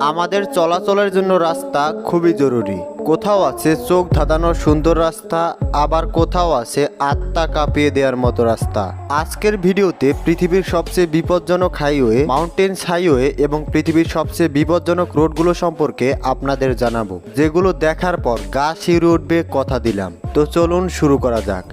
আমাদের চলাচলের জন্য রাস্তা খুবই জরুরি। কোথাও আছে চোখ ধাঁধানোর সুন্দর রাস্তা, আবার কোথাও আছে আত্মা কাঁপিয়ে দেওয়ার মতো রাস্তা। আজকের ভিডিওতে পৃথিবীর সবচেয়ে বিপজ্জনক হাইওয়ে, মাউন্টেন্স হাইওয়ে এবং পৃথিবীর সবচেয়ে বিপজ্জনক রোডগুলো সম্পর্কে আপনাদের জানাব, যেগুলো দেখার পর গা শিউরে উঠবে কথা দিলাম। তো চলুন শুরু করা যাক।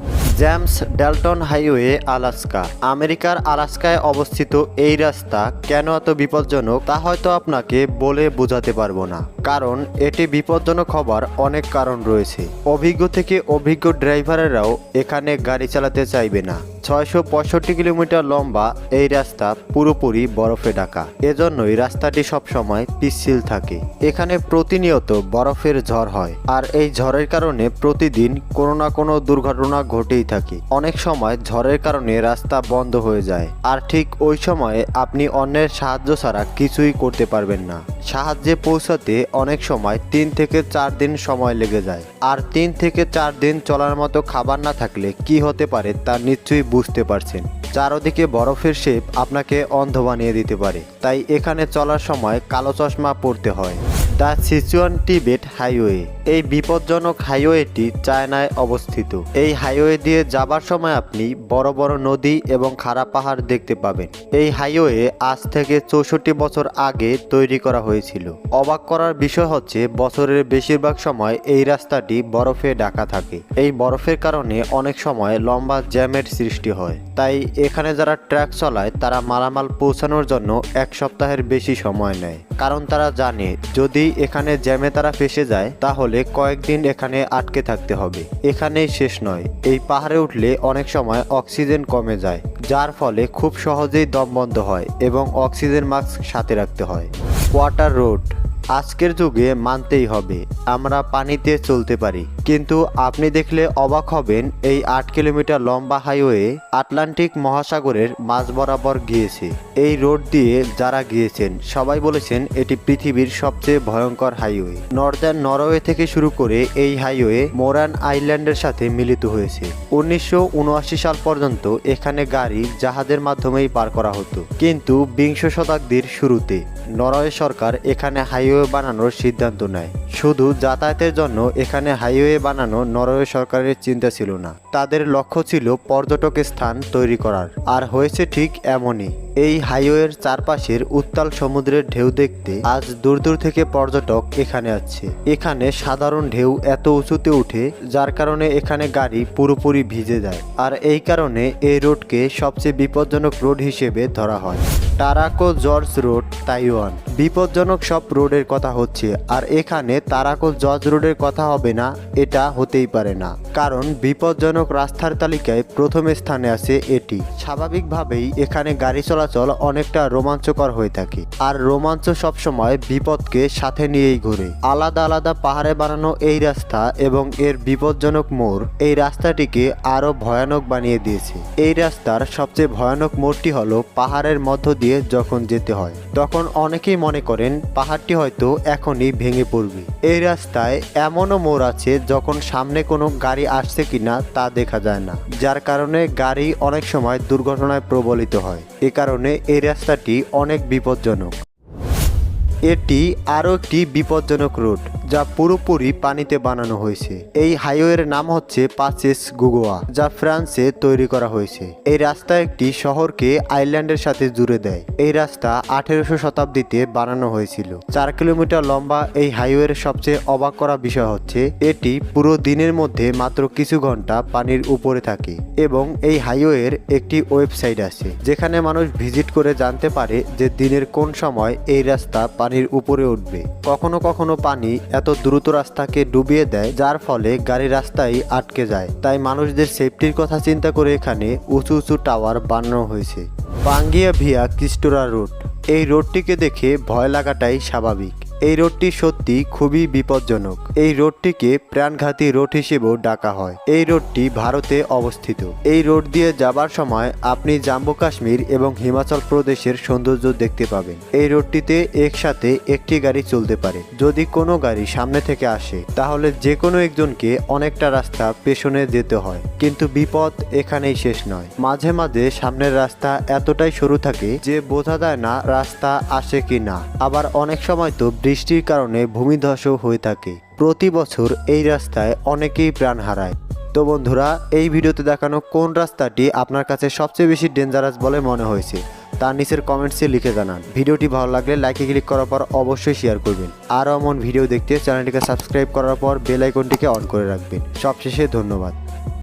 James Dalton highway, Alaska. আমেরিকার আলাস্কায় অবস্থিত এই রাস্তা কেন এত বিপজ্জনক, তা হয়তো আপনাকে বলে বোঝাতে পারব না। কারণ, এটি বিপজ্জনক হবার অনেক কারণ রয়েছে। অভিজ্ঞ থেকে অভিজ্ঞ ড্রাইভারেরাও এখানে গাড়ি চালাতে চাইবে না। ছয়শো পঁয়ষট্টি কিলোমিটার লম্বা এই রাস্তা পুরোপুরি বরফে ঢাকা। এজন্যই রাস্তাটি সবসময় পিচ্ছিল থাকে। এখানে প্রতিনিয়ত বরফের ঝড় হয়, আর এই ঝড়ের কারণে প্রতিদিন কোনো না কোনো দুর্ঘটনা ঘটেই থাকে। অনেক সময় ঝড়ের কারণে রাস্তা বন্ধ হয়ে যায়, আর ঠিক ওই সময়ে আপনি অন্যের সাহায্য ছাড়া কিছুই করতে পারবেন না। সাহায্যে পৌঁছাতে অনেক সময় তিন থেকে চার দিন সময় লেগে যায়, আর তিন থেকে চার দিন চলার মতো খাবার না থাকলে কি হতে পারে তা নিশ্চয়ই বুঝতে পারছেন। চারদিকে বরফের শেপ আপনাকে অন্ধ বানিয়ে দিতে পারে। তাই এখানে চলার সময় কালো চশমা পরতে হয়। The Sichuan Tibet highway. এই বিপজ্জনক হাইওয়েটি চায়নায় অবস্থিত। এই হাইওয়ে দিয়ে যাবার সময় আপনি বড় বড় নদী এবং খাড়া পাহাড় দেখতে পাবেন। এই হাইওয়ে আজ থেকে চৌষট্টি বছর আগে তৈরি করা হয়েছিল। অবাক করার বিষয় হচ্ছে, বছরের বেশিরভাগ সময় এই রাস্তাটি বরফে ঢাকা থাকে। এই বরফের কারণে অনেক সময় লম্বা জ্যামের সৃষ্টি হয়। তাই এখানে যারা ট্রাক চলায়, তারা মালামাল পৌঁছানোর জন্য এক সপ্তাহের বেশি সময় নেয়। কারণ তারা জানে, যদি এখানে জ্যামে তারা ফেসে যায়, তাহলে কয়েকদিন এখানে আটকে থাকতে হবে। এখানেই শেষ নয়। এই পাহাড়ে উঠলে অনেক সময় অক্সিজেন কমে যায়, যার ফলে খুব সহজেই দম বন্ধ হয় এবং অক্সিজেন মাস্ক সাথে রাখতে হয়। ওয়াটার রোড আজকের যুগে মানতেই হবে, আমরা পানিতে চলতে পারি। কিন্তু আপনি দেখলে অবাক হবেন, এই আট কিলোমিটার লম্বা হাইওয়ে আটলান্টিক মহাসাগরের মাঝ বরাবর গিয়েছে। এই রোড দিয়ে যারা গিয়েছেন, সবাই বলেছেন এটি পৃথিবীর সবচেয়ে ভয়ঙ্কর হাইওয়ে। নর্দার্ন নরওয়ে থেকে শুরু করে এই হাইওয়ে মোরান আইল্যান্ডের সাথে মিলিত হয়েছে। উনিশশো উনআশি সাল পর্যন্ত এখানে গাড়ি জাহাজের মাধ্যমেই পার করা হতো। কিন্তু বিংশ শতাব্দীর শুরুতে নরওয়ে সরকার এখানে হাইওয়ে বানানোর সিদ্ধান্ত নেয়। শুধু যাতায়াতের জন্য এখানে হাইওয়ে বানানো নরওয়ে সরকারের চিন্তা ছিল না। তাদের লক্ষ্য ছিল পর্যটক স্থান তৈরি করার। আর হয়েছে ঠিক এমনই। এই হাইওয়ের চারপাশের উত্তাল সমুদ্রের ঢেউ দেখতে আজ দূর দূর থেকে পর্যটক এখানে আসছে। এখানে সাধারণ ঢেউ এত উঁচুতে উঠে, যার কারণে এখানে গাড়ি পুরোপুরি ভিজে যায়। আর এই কারণে এই রোডকে সবচেয়ে বিপজ্জনক রোড হিসেবে ধরা হয়। Taroko Gorge road, Taiwan. বিপজ্জনক সব রোডের কথা হচ্ছে। আর এখানে তারাকো জজ রোডের কথা হবে না, এটা হতেই পারে না। কারণ বিপজ্জনক রাস্তার তালিকায় প্রথম স্থানে আছে এটি। স্বাভাবিকভাবেই এখানে গাড়ি চলাচল অনেকটা রোমাঞ্চকর হয়ে থাকে। আর রোমাঞ্চ সবসময় বিপদকে সাথে নিয়েই ঘুরে। আলাদা আলাদা পাহাড়ে বানানো এই রাস্তা এবং এর বিপজ্জনক মোড় এই রাস্তাটিকে আরও ভয়ানক বানিয়ে দিয়েছে। এই রাস্তার সবচেয়ে ভয়ানক মোড়টি হলো পাহাড়ের মধ্য দিয়ে যখন যেতে হয়, তখন অনেকেই মনে করেন পাহাড়টি হয়তো এখনই ভেঙে পড়বে। এই রাস্তায় এমনও মোড় আছে যখন সামনে কোনো গাড়ি আসছে কিনা তা দেখা যায় না, যার কারণে গাড়ি অনেক সময় দুর্ঘটনায় প্রবলিত হয়। এ কারণে এই রাস্তাটি অনেক বিপজ্জনক। এটি আরও একটি বিপজ্জনক রোড যা পুরোপুরি পানিতে বানানো হয়েছে। এই হাইওয়ের নাম হচ্ছে পাচেস গুগোয়া, যা ফ্রান্সে তৈরি করা হয়েছে। এই রাস্তা একটি শহরকে আইল্যান্ডের সাথে জুড়ে দেয়। এই রাস্তা আঠেরোশো শতাব্দীতে বানানো হয়েছিল। চার কিলোমিটার লম্বা এই হাইওয়ের সবচেয়ে অবাক করা বিষয় হচ্ছে, এটি পুরো দিনের মধ্যে মাত্র কিছু ঘণ্টা পানির উপরে থাকে এবং এই হাইওয়ের একটি ওয়েবসাইট আছে, যেখানে মানুষ ভিজিট করে জানতে পারে যে দিনের কোন সময় এই রাস্তা পানির উপরে উঠবে। কখনো কখনো পানি এত দ্রুত রাস্তাকে ডুবিয়ে দেয়, যার ফলে গাড়ি রাস্তায় আটকে যায়। তাই মানুষদের সেফটির কথা চিন্তা করে এখানে উঁচু উঁচু টাওয়ার বানানো হয়েছে। পাঙ্গিয়া ভিয়া কিস্টোরা রোড। এই রোডটিকে দেখে ভয় লাগাটাই স্বাভাবিক। এই রোডটি সত্যি খুবই বিপজ্জনক। এই রোডটিকে প্রাণঘাতী রোড হিসেবেও ডাকা হয়। এই রোডটি ভারতে অবস্থিত। এই রোড দিয়ে যাবার সময় আপনি জম্মু কাশ্মীর এবং হিমাচল প্রদেশের সৌন্দর্য দেখতে পাবেন। এই রোডটিতে একসাথে একটি গাড়ি চলতে পারে। যদি কোনো গাড়ি সামনে থেকে আসে, তাহলে যে কোনো একজনকে অনেকটা রাস্তা পেছনে যেতে হয়। কিন্তু বিপদ এখানেই শেষ নয়। মাঝে মাঝে সামনের রাস্তা এতটাই সরু থাকে যে বোঝা যায় না রাস্তা আসে কি না। আবার অনেক সময় তো বৃষ্টির কারণে ভূমিধসও হয়ে থাকে। প্রতি বছর এই রাস্তায় অনেকেই প্রাণ হারায়। তো বন্ধুরা, এই ভিডিওতে দেখানো কোন রাস্তাটি আপনার কাছে সবচেয়ে বেশি ডেঞ্জারাস বলে মনে হয়েছে তার নিচের কমেন্টসে লিখে জানান। ভিডিওটি ভালো লাগলে লাইকে ক্লিক করার পর অবশ্যই শেয়ার করবেন। আরও এমন ভিডিও দেখতে চ্যানেলটিকে সাবস্ক্রাইব করার পর বেল আইকনটিকে অন করে রাখবেন। সবশেষে ধন্যবাদ।